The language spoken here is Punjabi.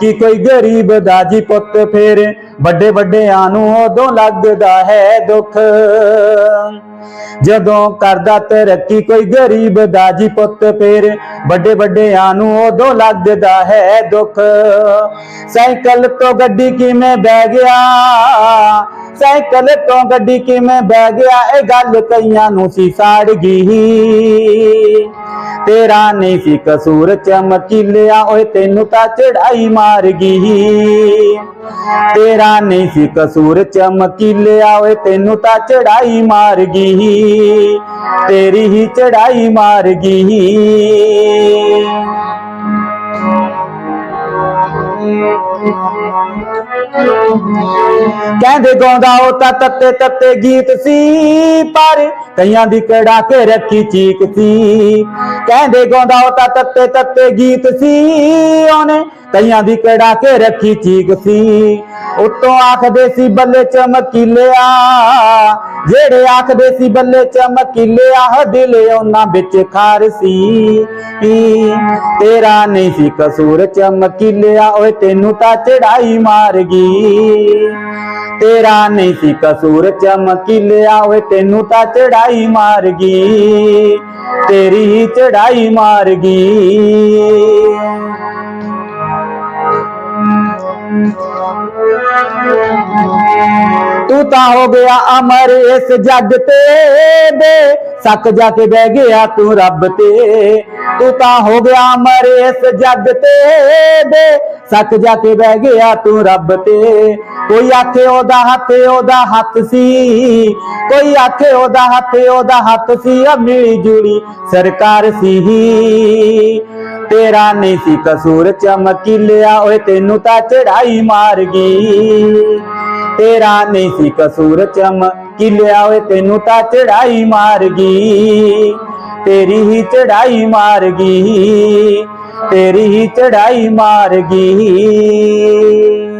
ਕਿ ਕੋਈ ਗਰੀਬ ਦਾ ਜੀ ਪੁੱਤ ਫੇਰ ਵੱਡੇ ਵੱਡਿਆਂ ਨੂੰ ਉਦੋਂ ਲੱਗਦਾ ਹੈ ਦੁੱਖ। ਜਦੋਂ ਕਰਦਾ ਤਰੱਕੀ ਕੋਈ ਗਰੀਬ ਦਾ ਜੀ ਪੁੱਤ ਫੇਰ ਵੱਡੇ ਵੱਡਿਆਂ ਨੂੰ ਉਦੋਂ ਲੱਗਦਾ ਹੈ ਦੁੱਖ। ਸਾਈਕਲ ਤੋਂ ਗੱਡੀ ਕਿਵੇਂ ਬਹਿ ਗਿਆ? ਸਾਈਕਲ ਤੋਂ ਗੱਡੀ ਕਿਵੇਂ ਬਹਿ ਗਿਆ? ਇਹ ਗੱਲ ਕਈਆਂ ਨੂੰ ਸੀ ਸਾੜ ਗਈ। ਤੇਰਾ ਨਹੀਂ ਸੀ ਕਸੂਰ ਚਮਕੀਲਿਆ, ਓਏ ਤੈਨੂੰ ਤਾਂ ਚੜਾਈ ਮਾਰ ਗਈ। ਤੇਰਾ ਨਹੀਂ ਸੀ ਕਸੂਰ ਚਮਕੀਲਿਆ, ਓਏ ਤੈਨੂੰ ਤਾਂ ਚੜਾਈ ਮਾਰ ਗਈ। ਤੇਰੀ ਹੀ ਚੜਾਈ ਮਾਰ ਗਈ। ਕਹਿੰਦੇ ਗਾਉਂਦਾ ਉਹ ਤਾਂ ਤੱਤੇ ਤੱਤੇ ਗੀਤ ਸੀ, ਪਰ ਕਈਆਂ ਦੀ ਕੜਾ ਕੇ ਰੱਖੀ ਚੀਕ ਸੀ। ਕਹਿੰਦੇ ਗਾਉਂਦਾ ਉਹ ਤਾਂ ਤੱਤੇ ਤੱਤੇ ਗੀਤ ਸੀ, ਉਹਨੇ ਕਈਆਂ ਦੀ ਕੜਾ ਕੇ ਰੱਖੀ ਚੀਕ ਸੀ। ਉਤੋਂ ਆਖਦੇ ਸੀ, ਬੱਲੇ ਚਮਕੀਲਿਆ ਜਿਹੜੇ ਆਖਦੇ ਸੀ, ਬੱਲੇ ਚਮਕੀਲਿਆ ਦਿਲ ਉਹਨਾਂ ਵਿੱਚ ਖਾਰ ਸੀ। ਤੇਰਾ ਨਹੀਂ ਸੀ ਕਸੂਰ ਚਮਕੀਲਿਆ ਓਏ ਤੈਨੂੰ ਤਾਂ ਚੜਾਈ ਮਾਰ ਗਈ। ਤੇਰਾ ਨਹੀਂ ਸੀ ਕਸੂਰ ਚਮਕੀਲਿਆ ਓਏ ਤੈਨੂੰ ਤਾਂ ਚੜਾਈ ਮਾਰ ਗਈ। ਤੇਰੀ ਹੀ ਚੜਾਈ ਮਾਰ ਗਈ। ਤੂੰ ਤਾਂ ਹੋ ਗਿਆ ਅਮਰ ਇਸ ਜੱਗ ਤੇ ਬੇ ਸੱਕ ਜਾ ਕੇ ਬਹਿ ਗਿਆ ਤੂੰ ਰੱਬ ਤੇ। ਤੂੰ ਤਾਂ ਹੋ ਗਿਆ ਅਮਰ ਇਸ ਜੱਗ ਤੇ ਬੇ ਸੱਚ ਜਾ ਕੇ ਬਹਿ ਗਿਆ ਤੂੰ ਰੱਬ ਤੇ। ਕੋਈ ਆਖੇ ਉਹਦਾ ਹੱਥ ਉਹਦਾ ਹੱਥ ਸੀ। ਕੋਈ ਆਖੇ ਉਹਦਾ ਹੱਥ ਉਹਦਾ ਹੱਥ ਸੀ। ਆ ਮਿਲੀ ਜੁੜੀ ਸਰਕਾਰ ਸੀ ਤੇਰਾ ਨਹੀਂ ਸੀ ਕਸੂਰ ਚਮਕੀਲਿਆ ਓਏ ਤੈਨੂੰ ਤਾਂ ਚੜਾਈ ਮਾਰ ਗਈ। ਤੇਰਾ ਨਹੀਂ ਸੀ ਕਸੂਰ ਚਮਕੀਲਿਆ ਓਏ ਤੈਨੂੰ ਤਾਂ ਚੜਾਈ ਮਾਰ ਗਈ। ਤੇਰੀ ਹੀ ਚੜਾਈ ਮਾਰ ਗਈ। ਤੇਰੀ ਹੀ ਚੜਾਈ ਮਾਰ ਗਈ।